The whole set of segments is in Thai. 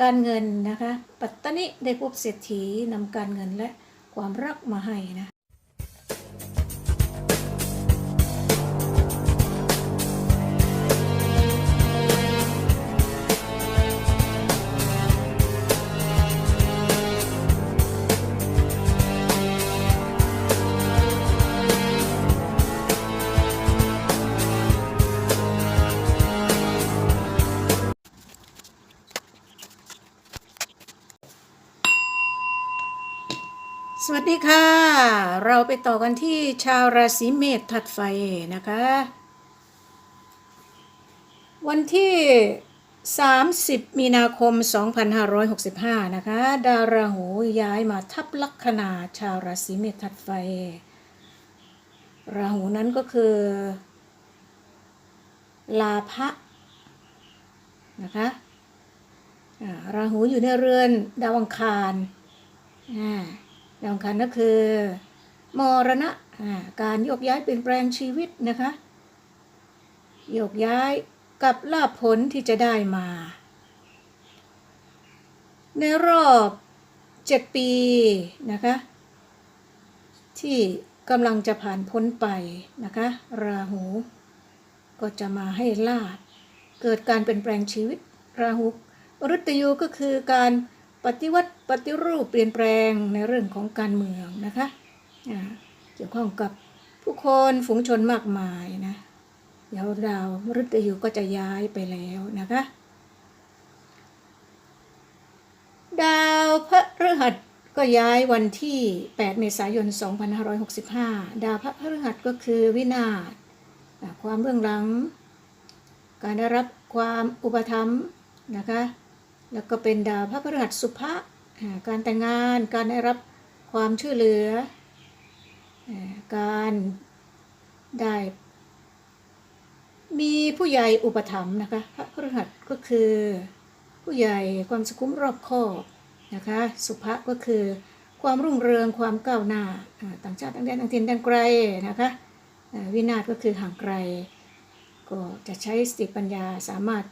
การเงินนะคะ ปัตตนิได้พบเศรษฐีนำการเงินและความรักมาให้นะ ดีค่ะ เราไปต่อกันที่ชาวราศีเมษถัดไฟนะคะ วันที่ 30 มีนาคม 2565 นะคะ ดาวราหูย้ายมาทับลัคนาชาวราศีเมษถัดไฟ ราหูนั้นก็คือ ลาภะนะคะราหูอยู่ในเรือนดาวอังคารอ่า ดาวอังคารก็คือ มรณะการโยกย้ายเปลี่ยนแปลงชีวิตนะคะโยกย้ายกับลาภผลที่จะได้มา ในรอบเจ็ดปีนะคะ ที่กำลังจะผ่านพ้นไปนะคะ ราหู ก็จะมาให้ลาบเกิดการเปลี่ยนแปลงชีวิตราหูฤตยูก็คือการ ปฏิวัติปฏิรูปเปลี่ยนแปลงในเรื่องของการเมืองนะคะเกี่ยวข้องกับผู้คนฝูงชนมากมายนะเดี๋ยวดาวมฤตยูก็จะย้ายไปแล้วนะคะ ดาวพฤหัสก็ย้ายวันที่ 8 เมษายน 2565 ดาวพฤหัสก็คือวินาศความเบื้องหลัง การได้รับความอุปถัมภ์นะคะ แล้วก็เป็นดาวพระพฤหัสสุภะการแต่งงานการได้รับความช่วยเหลืออ่าการได้ มีผู้ใหญ่อุปถัมภ์นะคะพระพฤหัสก็คือผู้ใหญ่ความสุขุมรอบคอบนะคะสุภะก็คือความรุ่งเรืองความก้าวหน้าต่างชาติต่างแดนต่างถิ่นต่างไกลนะคะวินาศก็คือห่างไกล ก็จะใช้สติปัญญาสามารถ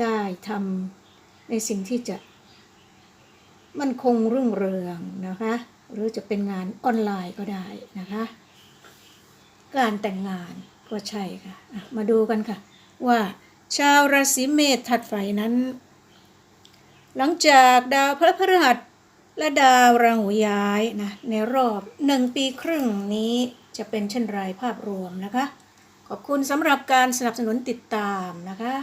ได้ทำ ในสิ่งที่จะมันคงรุ่งเรืองนะคะ หรือจะเป็นงานออนไลน์ก็ได้นะคะ การแต่งงานก็ใช่ค่ะะมาดูกันค่ะ ว่าชาวราศีเมษถัดไฟนั้น หลังจากดาวพระพฤหัสและดาวราหูย้ายนะในรอบหนึ่งปีครึ่งนี้จะเป็นเช่นไรภาพรวมนะคะ ขอบคุณสำหรับการสนับสนุนติดตามนะคะ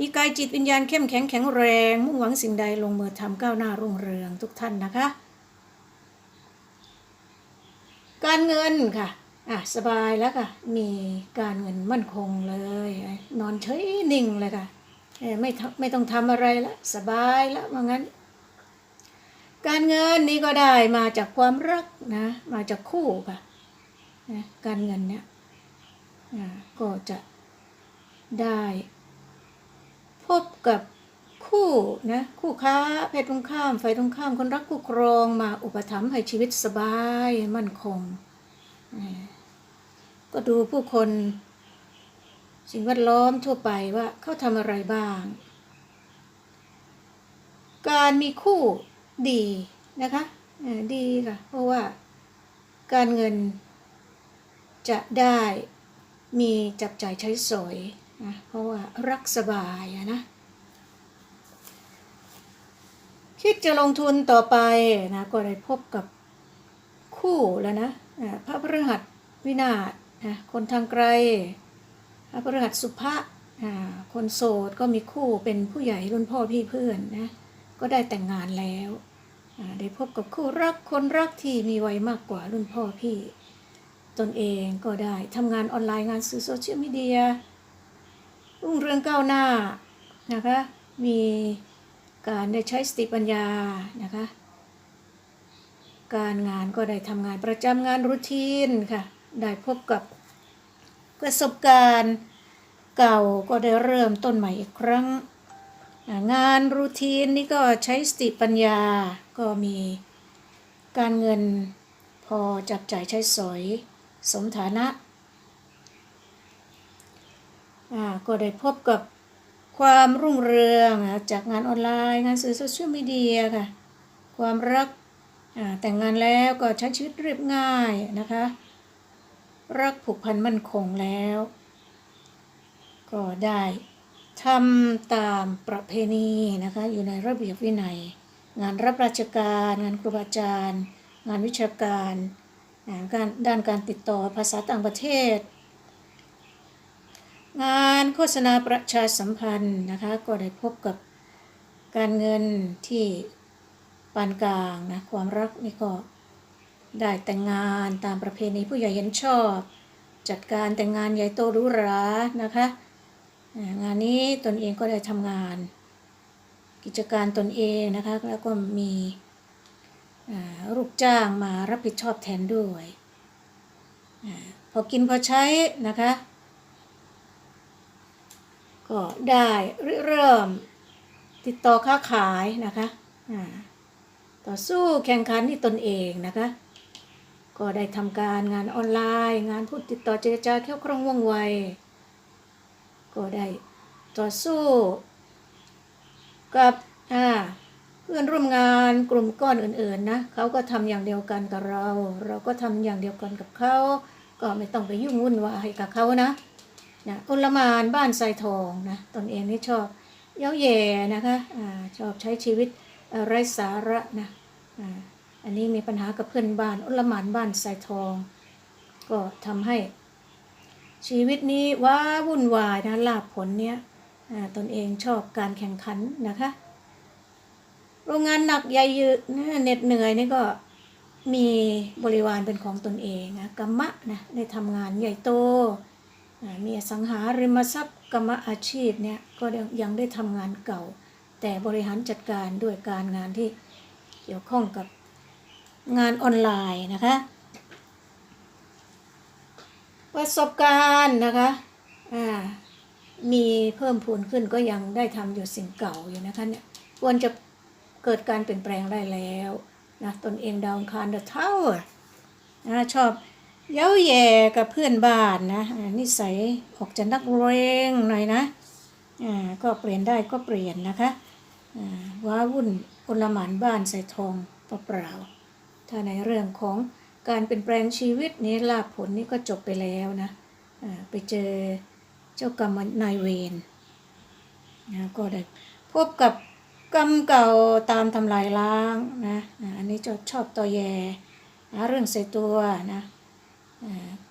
มีกายจิตวิญญาณเข้มแข็งแข็งแรง มุ่งหวังสิ่งใดลงมือทำก้าวหน้ารุ่งเรืองทุกท่านนะคะ การเงินค่ะอะสบายแล้วค่ะ มีการเงินมั่นคงเลย นอนเฉยนิ่งเลยค่ะไม่ไม่ต้องทำอะไรแล้วสบายแล้วว่างั้น การเงินนี้ก็ได้มาจากความรักนะมาจากคู่ค่ะการเงินเนี่ยก็จะได้ บกับคู่นะคู่ค้าเพศตรงข้ามฝ่ายตรงข้ามคนรักคู่ครองมาอุปถัมภ์ให้ชีวิตสบายมั่นคง ก็ดูผู้คน สิ่งแวดล้อมทั่วไปว่าเขาทำอะไรบ้าง การมีคู่ดีนะคะดีค่ะ เพราะว่าการเงินจะได้มีจับจ่ายใช้สอย นะเพราะว่ารักสบายนะคิดจะลงทุนต่อไปนะก็ได้พบกับคู่แล้วนะพระพฤหัสวินาศนะคนทางไกล พระพฤหัสสุภะอ่าคนโสดก็มีคู่เป็นผู้ใหญ่รุ่นพ่อพี่เพื่อนนะก็ได้แต่งงานแล้วได้พบกับคู่รักคนรักที่มีวัยมากกว่ารุ่นพ่อพี่ ตนเองก็ได้ทำงานออนไลน์งานสื่อโซเชียลมีเดีย รุ่งเรืองก้าวหน้านะคะมีการได้ใช้สติปัญญานะคะการงานก็ได้ทำงานประจำงานรูทีนค่ะได้พบกับประสบการณ์เก่าก็ได้เริ่มต้นใหม่อีกครั้ง งานรูทีนนี่ก็ใช้สติปัญญาก็มีการเงินพอจับจ่ายใช้สอย สมฐานะ อ่าก็ได้พบกับความรุ่งเรืองจากงานออนไลน์ งานสื่อโซเชียลมีเดียค่ะ ความรักแต่งงานแล้วก็ใช้ชีวิตเรียบง่ายนะคะ รักผูกพันมั่นคงแล้ว ก็ได้ทำตามประเพณีนะคะอยู่ในระเบียบวินัย งานรับราชการ งานครูบาอาจารย์ งานวิชาการอ่าการด้านการติดต่อภาษาต่างประเทศ งานโฆษณาประชาสัมพันธ์นะคะก็ได้พบกับการเงินที่ปานกลางนะความรักนี่ก็ได้แต่งงานตามประเพณีผู้ใหญ่เห็นชอบ จัดการแต่งงานใหญ่โตหรูหรานะคะงานนี้ตนเองก็ได้ทำงาน กิจการตนเองนะคะแล้วก็มีลูกจ้างมารับผิดชอบแทนด้วยอพอกินพอใช้นะคะ ก็ได้เริ่มติดต่อค้าขายนะคะต่อสู้แข่งขันที่ตนเองนะคะ ก็ได้ทำการงานออนไลน์ งานพูดติดต่อเจรจาแค่คล่องว่องไว ก็ได้ต่อสู้ กับเพื่อนร่วมงานกลุ่มก้อนอื่นๆนะเขาก็ทำอย่างเดียวกันกับเรา เราก็ทำอย่างเดียวกันกับเขาก็ไม่ต้องไปยุ่งวุ่นวายกับเขานะ นะกุลมานบ้านทรายทองนะตนเองนี่ชอบเย้าแย่นะคะอ่าชอบใช้ชีวิตไร้สาระนะอ่าอันนี้มีปัญหากับเพื่อนบ้านอุลมานบ้านทรายทอง ก็ทำให้ชีวิตนี้ว้าวุ่นวายนะลาบผลเนี้ยตนเองชอบการแข่งขันนะคะ โรงงานหนักใหญ่ยืดนะเหน็ดเหนื่อยนี่ก็มีบริวารเป็นของตนเองนะกรรมะนะได้ทำงานใหญ่โต มีสังหาริมทรัพย์กรรมอาชีพเนี่ยก็ยังได้ทำงานเก่า แต่บริหารจัดการด้วยการงานที่เกี่ยวข้องกับงานออนไลน์นะคะประสบการณ์นะคะอ่ามีเพิ่มพูนขึ้นก็ยังได้ทำอยู่สิ่งเก่าอยู่นะคะเนี่ยควรจะเกิดการเปลี่ยนแปลงได้แล้วนะตนเองดาวคารเดอะเท่านะชอบ เย้าแย่กับเพื่อนบ้านนะอ่านิสัยออกจะนักเรงหน่อยนะอ่าก็เปลี่ยนได้ก็เปลี่ยนนะคะอ่าว้าวุ่นอลหมานบ้านใส่ทองเปล่าๆถ้าในเรื่องของการเปลี่ยนแปลงชีวิตนี้ลาภผลนี้ก็จบไปแล้วนะอ่าไปเจอเจ้ากรรมนายเวรนะก็ได้พบกับกรรมเก่าตามทำลายล้างนะอ่าอันนี้จะชอบต่อแยหาเรื่องใส่ตัวนะ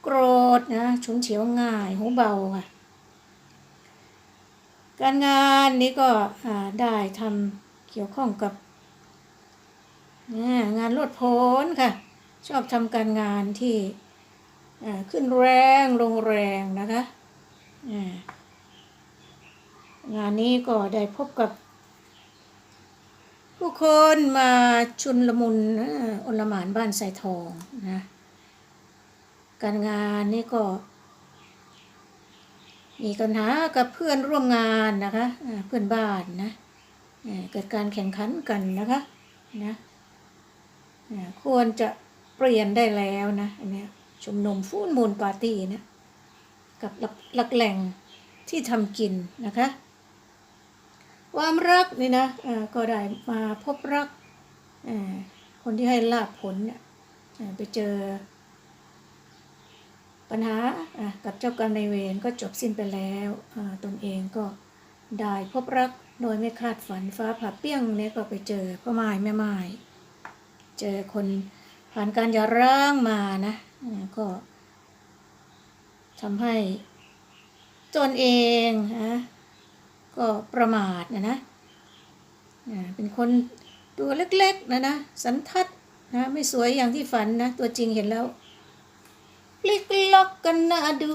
โกรธนะฉุนเฉียวง่ายหูเบาค่ะ การงานนี้ก็ได้ทำเกี่ยวข้องกับ งานลดพ้นค่ะ ชอบทำการงานที่ขึ้นแรงลงแรงนะคะงานนี้ก็ได้พบกับผู้คนมาชุนละมุนอลหมานบ้านใส่ทองนะ การงานนี่ก็ มีปัญหากับเพื่อนร่วมงานนะคะเพื่อนบ้านนะเกิดการแข่งขันกันนะคะนะควรจะเปลี่ยนได้แล้วนะอันนี้ชุมนุมฟูนมูลปาร์ตี้นะกับหลักแหล่งที่ทำกินนะคะ ความรักนี่นะก็ได้มาพบรักคนที่ให้ลาบผลเนี่ยไปเจอ ปัญหากับเจ้ากรรมนายเวรก็จบสิ้นไปแล้วตนเองก็ได้พบรักโดยไม่คาดฝันฟ้าผ่าเปี้ยงเนี่ยก็ไปเจอพ่อไม้แม่ไม้เจอคนผ่านการยาร้างมานะก็ทำให้ตนเองนะก็ประมาทนะนะเป็นคนตัวเล็กๆนะนะสันทัดนะไม่สวยอย่างที่ฝันนะตัวจริงเห็นแล้ว พลิกล็อกกันนะดู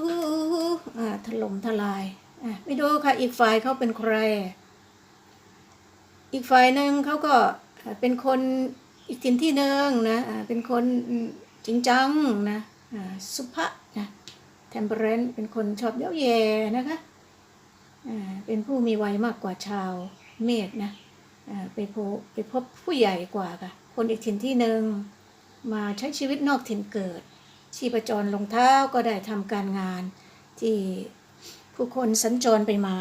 อ่าถล่มทลายอะไปดูค่ะอีกฝ่ายเขาเป็นใคร อีกฝ่ายหนึ่งเขาก็เป็นคนอีกถิ่นที่หนึ่งนะอ่าเป็นคนจริงจังนะอ่าสุภะนะเทมเปอร์เรนเป็นคนชอบเย้าแย่นะคะอ่าเป็นผู้มีวัยมากกว่าชาวเมฆนะอ่าไปพบไปพบผู้ใหญ่กว่าค่ะคนอีกถิ่นที่หนึ่งมาใช้ชีวิตนอกถิ่นเกิด ชีพจรลงเท้าก็ได้ทำการงานที่ผู้คนสัญจรไปมา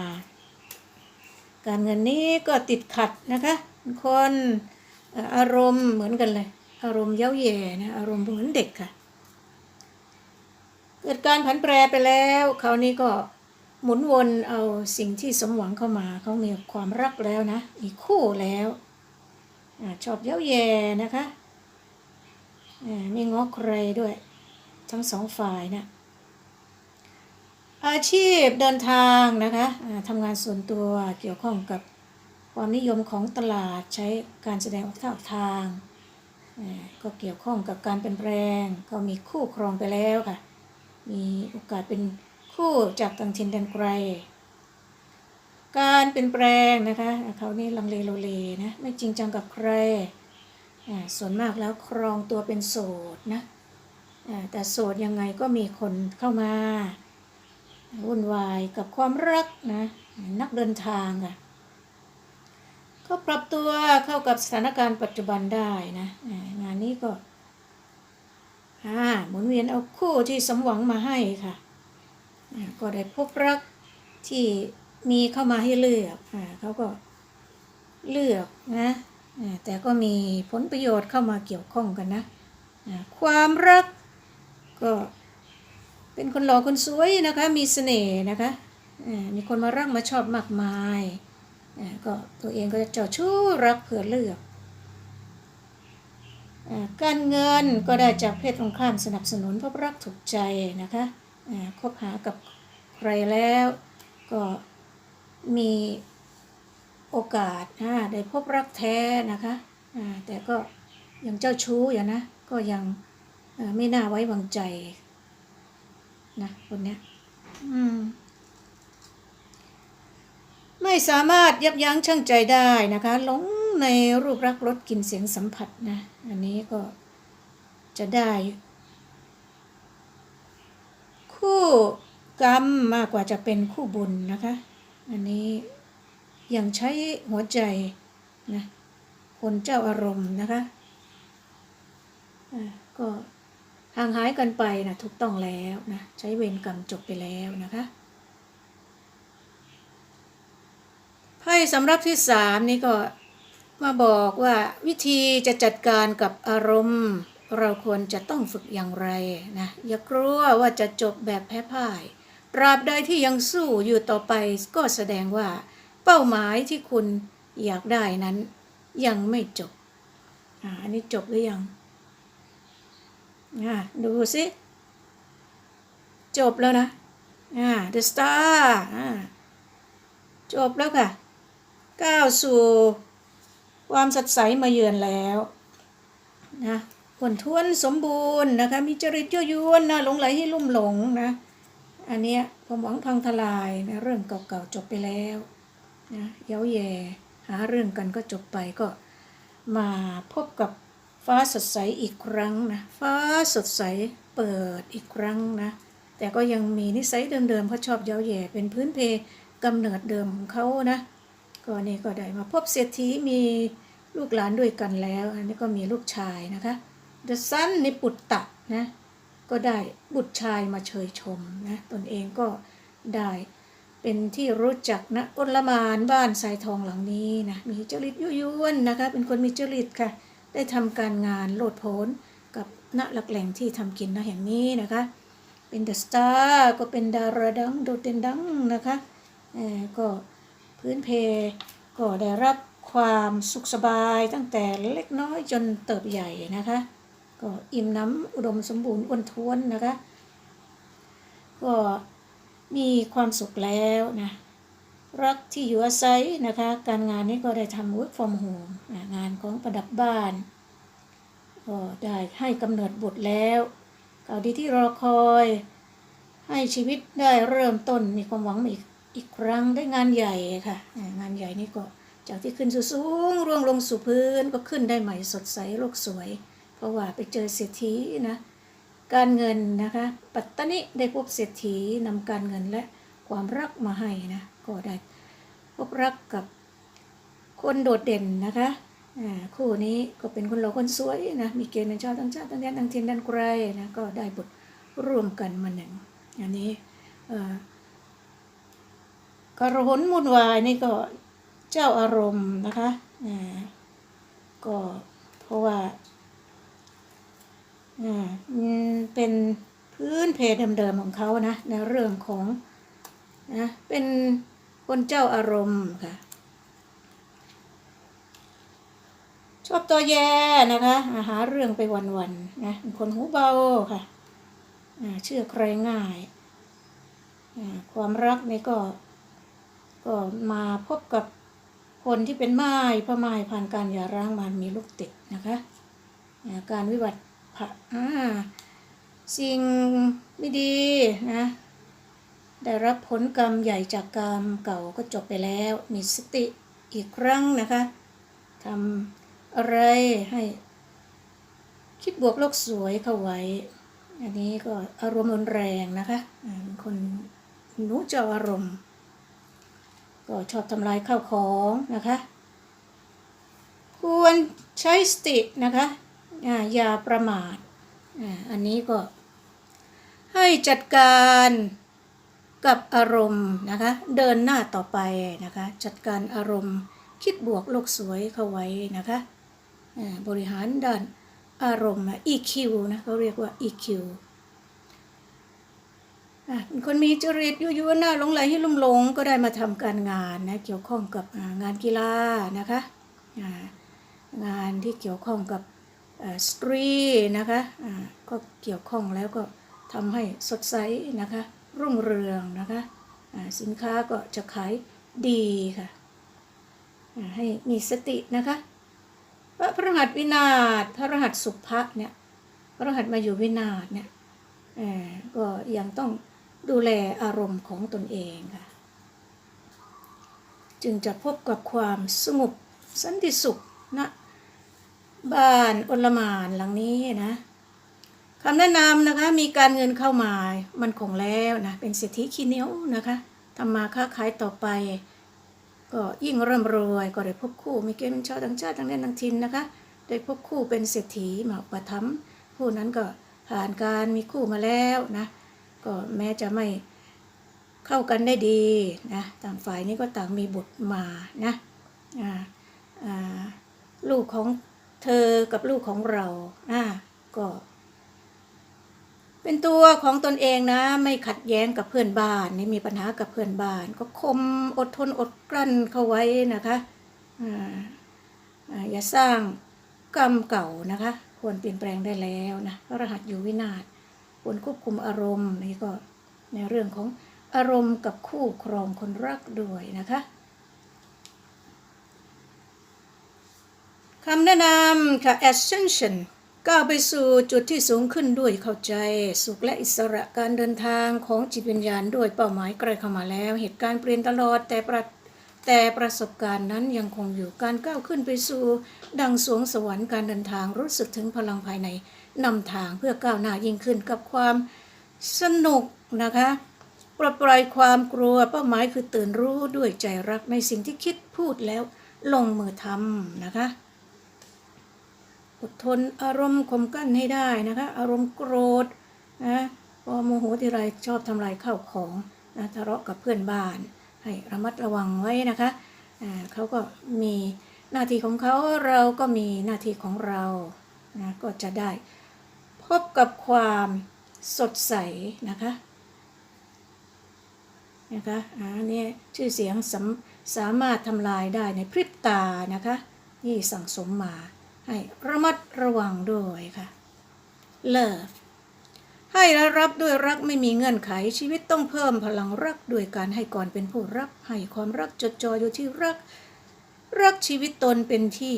การเงินนี้ก็ติดขัดนะคะคนอารมณ์เหมือนกันเลย อารมณ์เย้าแย่นะอารมณ์เหมือนเด็กค่ะ เกิดการผันแปรไปแล้วคราวนี้ก็หมุนวนเอาสิ่งที่สมหวังเข้ามาเขามีความรักแล้วนะมีคู่แล้วอชอบเย้าแย่นะคะม่ง้อใครด้วย ทั้งสองฝ่ายนะอาชีพเดินทางนะคะทำงานส่วนตัวเกี่ยวข้องกับความนิยมของตลาดใช้การแสดงออกท่าทาง ก็เกี่ยวข้องกับการเปลี่ยนแปลงก็มีคู่ครองไปแล้วค่ะ มีโอกาสเป็นคู่จากต่างถิ่นแดนไกล การเปลี่ยนแปลงนะคะเขานี่ลังเลโลเลนะไม่จริงจังกับใคร ส่วนมากแล้วครองตัวเป็นโสดนะ แต่โสดยังไงก็มีคนเข้ามา วุ่นวายกับความรักนะ นักเดินทางอะก็ปรับตัวเข้ากับสถานการณ์ปัจจุบันได้นะงานนี้ก็หมุนเวียนเอาคู่ที่สมหวังมาให้ค่ะก็ได้พบรักที่มีเข้ามาให้เลือกอเขาก็เลือกนะแต่ก็มีผลประโยชน์เข้ามาเกี่ยวข้องกันนะ ความรัก ก็เป็นคนหล่อคนสวยนะคะ มีเสน่ห์นะคะมีคนมารักมาชอบมากมายก็ตัวเองก็จะเจาะชู้รักเผื่อเลือกอการเงินก็ได้จากเพศตรงข้ามสนับสนุนพบรักถูกใจนะคะคบหากับใครแล้ว ก็มีโอกาสได้พบรักแท้นะคะแต่ก็ยังเจ้าชู้อยู่นะก็ยัง ไม่น่าไว้วางใจนะคนเนี้ยอืมไม่สามารถยับยั้งชั่งใจได้นะคะหลงในรูปรักรสกลิ่นเสียงสัมผัสนะอันนี้ก็จะได้ คู่กรรมมากกว่าจะเป็นคู่บุญนะคะ อันนี้ยังใช้หัวใจนะคนเจ้าอารมณ์นะคะอ่าก็ ห่างหายกันไปนะถูกต้องแล้วนะใช้เวรกรรมจบไปแล้วนะคะไพ่สำรับที่สามนี่ก็มาบอกว่าวิธีจะจัดการกับอารมณ์ เราควรจะต้องฝึกอย่างไรนะอย่ากลัวว่าจะจบแบบแพ้พ่ายตราบใดที่ยังสู้อยู่ต่อไปก็แสดงว่า เป้าหมายที่คุณอยากได้นั้นยังไม่จบออันนี้จบหรือยัง อ่าดูสิจบแล้วนะอ่า the star อ่าจบแล้วค่ะ ก้าวสู่ความสดใสมาเยือนแล้วนะผลท้วนสมบูรณ์นะคะ มีจริตยั่วยวนนะหลงไหลให้ลุ่มหลงนะ อันเนี้ยความหวังพังทลายนะเรื่องเก่าๆจบไปแล้วนะเย้าแย่หาเรื่องกันก็จบไปก็มาพบกับ ฟ้าสดใสอีกครั้งนะ ฟ้าสดใสเปิดอีกครั้งนะ แต่ก็ยังมีนิสัยเดิมๆเพราะชอบเย้าแย่เป็นพื้นเพกำเนิดเดิมของเขานะก็นี่ก็ได้มาพบเศรษฐีมีลูกหลานด้วยกันแล้ว อันนี้ก็มีลูกชายนะคะ The Sun นิปุตตะนะก็ได้บุตรชายมาเชยชมนะตนเองก็ได้เป็นที่รู้จักนะอุลมานบ้านสายทองหลังนี้นะมีจริตยุยวนนะคะเป็นคนมีจริตค่ะ ได้ทำการงานโลดโผนกับณหลักแหล่งที่ทำกินนะแห่งนี้นะคะ เป็นเดอะสตาร์ก็เป็นดาราดังโดดเด่นดังนะคะเออก็พื้นเพก็ได้รับความสุขสบายตั้งแต่เล็กน้อยจนเติบใหญ่นะคะ ก็อิ่มน้ำอุดมสมบูรณ์อ้วนท้วนนะคะ ก็มีความสุขแล้วนะ รักที่อยู่อาศัยนะคะ การงานนี้ก็ได้ทำ work from home งานของประดับบ้านก็ได้ให้กำเนิดบุตรแล้วข่าวดีที่รอคอย ให้ชีวิตได้เริ่มต้นมีความหวังอีกอีกครั้งได้งานใหญ่ค่ะ งานใหญ่นี่ก็จากที่ขึ้นสูงร่วงลงสู่พื้นก็ขึ้นได้ใหม่สดใสโลกสวย เพราะว่าไปเจอเศรษฐีนะการเงินนะคะ ปัตตานิได้พบเศรษฐีนำการเงินและความรักมาให้นะ ก็ได้ พบรักกับคนโดดเด่นนะคะอ่าคู่นี้ก็เป็นคนหล่อคนสวยนะ มีเกณฑ์ในชาติทั้งชาติทั้งแดนทั้งถิ่นด้านไกลนะก็ได้บทร่วมกันมาหนึ่งอันนี้กระหนมุนวายนี่ก็เจ้าอารมณ์นะคะอ่าก็เพราะว่าอ่าเป็นพื้นเพเดิมๆของเขานะในเรื่องของนะเป็น คนเจ้าอารมณ์ค่ะ ชอบตัวแย่นะคะอาหาเรื่องไปวันๆนะคนหูเบาค่ะเชื่อใครง่าย ความรักนี่ก็ ก็มาพบกับคนที่เป็นไม้พ่อไม้ผ่านการหย่าร้างมามีลูกติดนะคะการวิบัติผะอ่าสิ่งไม่ดีนะ ได้รับผลกรรมใหญ่จากกรรมเก่าก็จบไปแล้ว มีสติอีกครั้งนะคะทำอะไรให้ คิดบวกโลกสวยเข้าไว้ อันนี้ก็อารมณ์รุนแรงนะคะเป็นคนหนูเจ้าอารมณ์ ก็ชอบทำลายข้าวของนะคะ ควรใช้สตินะคะอย่าประมาทอันนี้ก็ให้จัดการ กับอารมณ์นะคะ เดินหน้าต่อไปนะคะ จัดการอารมณ์คิดบวกโลกสวยเข้าไว้นะคะบริหารด้านอารมณ์ EQ นะเขาเรียกว่า EQ เป็นคนมีจริตยั่วๆหน้าหลงไหลให้ลุ่มหลงก็ได้มาทำการงานนะเกี่ยวข้องกับงานกีฬานะคะงานที่เกี่ยวข้องกับสตรีนะคะก็เกี่ยวข้องแล้วก็ทำให้สดใสนะคะ รุ่งเรืองนะคะสินค้าก็จะขายดีค่ะให้มีสตินะคะพระพระหัสวินาศพระรหัสสุภะเนี่ยพระรหัสมาอยู่วินาศเนี่ยก็ยังต้องดูแลอารมณ์ของตนเองค่ะจึงจะพบกับความสงบสันติสุขณบ้านอลมานหลังนี้นะ คำแนะนำนะคะมีการเงินเข้ามา มันคงแล้วนะ เป็นเศรษฐีขี้เหนียวนะคะทำมาค้าขายต่อไป ก็ยิ่งร่ำรวยก็ได้พบคู่มีเกณฑ์เป็นชาวต่างชาติต่างแดนต่างถิ่นนะคะ ได้พบคู่เป็นเศรษฐีมาประทับผู้นั้นก็ผ่านการมีคู่มาแล้วนะก็แม้จะไม่เข้ากันได้ดีนะต่างฝ่ายนี้ก็ต่างมีบุตรมานะอ่าอ่าลูกของเธอกับลูกของเราอ่าก็ เป็นตัวของตนเองนะ ไม่ขัดแย้งกับเพื่อนบ้านไม่มีปัญหากับเพื่อนบ้าน ก็คมอดทนอดกลั้นเข้าไว้นะคะอ่าอ่าอย่าสร้างกรรมเก่านะคะ ควรเปลี่ยนแปลงได้แล้วนะพระรหัสอยู่วินาศควรควบคุมอารมณ์นี่ก็ในเรื่องของอารมณ์กับคู่ครองคนรักด้วยนะคะคำแนะนำค่ะ ascension ก้าวไปสู่จุดที่สูงขึ้นด้วยเข้าใจ สุขและอิสระการเดินทางของจิตวิญญาณด้วยเป้าหมายใกล้เข้ามาแล้ว เหตุการณ์เปลี่ยนตลอดแต่ประแต่ประสบการณ์นั้นยังคงอยู่การก้าวขึ้นไปสู่ ดังสวงสวรรค์การเดินทางรู้สึกถึงพลังภายในนำทางเพื่อก้าวหน้ายิ่งขึ้นกับความสนุกนะคะปลดปล่อยความกลัวเป้าหมายคือตื่นรู้ด้วยใจรักในสิ่งที่คิดพูดแล้วลงมือทำนะคะ อดทนอารมณ์ข่มกั้นให้ได้นะคะ อารมณ์โกรธนะพอโมโหทีไรชอบทำลายข้าวของนะทะเลาะกับเพื่อนบ้าน ให้ระมัดระวังไว้นะคะเขาก็มีหน้าที่ของเขาเราก็มีหน้าที่ของเรานะก็จะได้ พบกับความสดใสนะคะนะคะอ่าเนี่ยชื่อเสียงสสามารถทำลายได้ในพริบตานะคะที่สั่งสมมา ให้ระมัดระวังด้วยค่ะเลิฟให้และรับด้วยรักไม่มีเงื่อนไขชีวิตต้องเพิ่มพลังรักด้วยการให้ก่อนเป็นผู้รับให้ความรักจดจ่ออยู่ที่รัก รักชีวิตตนเป็นที่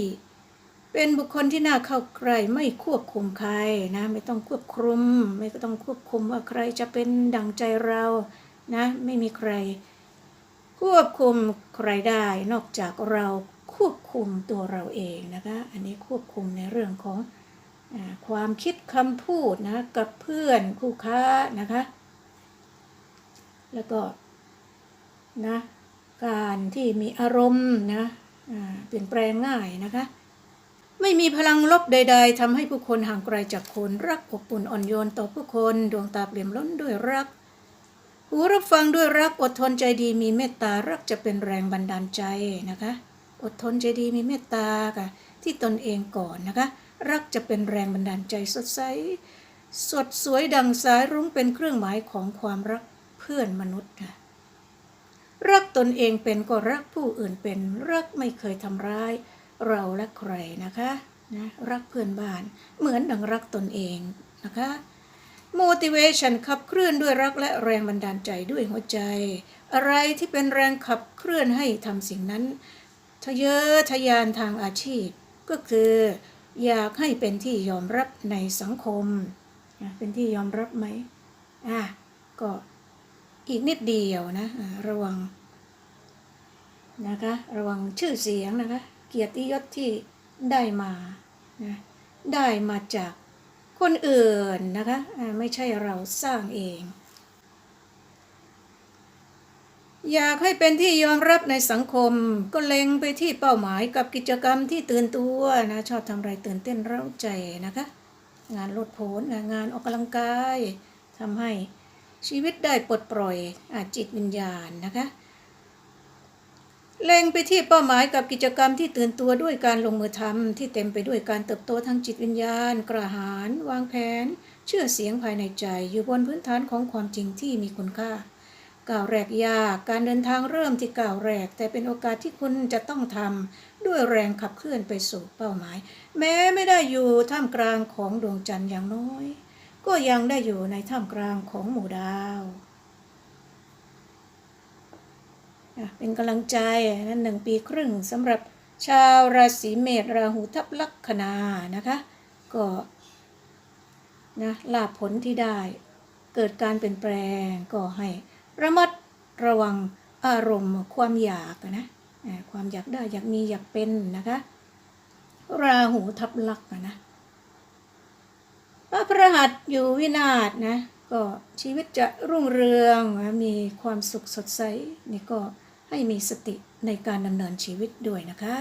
เป็นบุคคลที่น่าเข้าใกล้ไม่ควบคุมใครนะ ไม่ต้องควบคุม ไม่ก็ต้องควบคุมว่าใครจะเป็นดังใจเรานะ ไม่มีใคร ควบคุมใครได้นอกจากเรา ควบคุมตัวเราเองนะคะ อันนี้ควบคุมในเรื่องของอความคิดคำพูดนะกับเพื่อนคู่ค้านะคะ แล้วก็นะการที่มีอารมณ์นะเปลี่ยนแปลงง่ายนะคะ ไม่มีพลังลบใด ๆทำให้ผู้คนห่างไกลจากคนรักอบอุ่นอ่อนโยนต่อผู้คนดวงตาเปลี่ยมล้นด้วยรักหูรับฟังด้วยรักอดทนใจดีมีเมตตารักจะเป็นแรงบันดาลใจนะคะ อดทนใจดีมีเมตตาค่ะ ที่ตนเองก่อนนะคะ รักจะเป็นแรงบันดาลใจสดใส สดสวยดังสายรุ้งเป็นเครื่องหมายของความรักเพื่อนมนุษย์ค่ะรักตนเองเป็นก็รักผู้อื่นเป็นรักไม่เคยทำร้าย เราและใครนะคะนะรักเพื่อนบ้านเหมือนดังรักตนเองนะคะ motivation ขับเคลื่อนด้วยรักและแรงบันดาลใจด้วยหัวใจ อะไรที่เป็นแรงขับเคลื่อนให้ทำสิ่งนั้น ทะเยอทะยานทางอาชีพ ก็คืออยากให้เป็นที่ยอมรับในสังคม เป็นที่ยอมรับไหมอะก็อีกนิดเดียวนะระวังนะคะระวังชื่อเสียงนะคะเกียรติยศที่ได้มานะได้มาจากคนอื่นนะคะไม่ใช่เราสร้างเอง อยากให้เป็นที่ยอมรับในสังคม ก็เล็งไปที่เป้าหมายกับกิจกรรมที่ตื่นตัวนะชอบทำอะไรตื่นเต้นเร้าใจนะคะ งานลดโผนงานออกกำลังกายทำให้ชีวิตได้ปลดปล่อยอาจิตวิญญาณนะคะ เล็งไปที่เป้าหมายกับกิจกรรมที่ตื่นตัวด้วยการลงมือทำที่เต็มไปด้วยการเติบโตทางจิตวิญญาณ กระหาร วางแผน เชื่อเสียงภายในใจ อยู่บนพื้นฐานของความจริงที่มีคุณค่า ก้าวแรกยาก การเดินทางเริ่มที่ก้าวแรก แต่เป็นโอกาสที่คุณจะต้องทำด้วยแรงขับเคลื่อนไปสู่เป้าหมาย แม้ไม่ได้อยู่ท่ามกลางของดวงจันทร์อย่างน้อย ก็ยังได้อยู่ในท่ามกลางของหมู่ดาวเป็นกำลังใจนั่นหนึ่งปีครึ่งสำหรับชาวราศีเมษราหูทับลัคนานะคะ ก็นะลาภผลที่ได้ เกิดการเปลี่ยนแปลงก็ให้ ระมัดระวังอารมณ์ความอยากนะความอยากได้อยากมีอยากเป็นนะคะราหูทับลักษณ์นะพระพระหัสอยู่วินาศนะก็ชีวิตจะรุ่งเรืองมีความสุขสดใสนี่ก็ให้มีสติในการดำเนินชีวิตด้วยนะคะ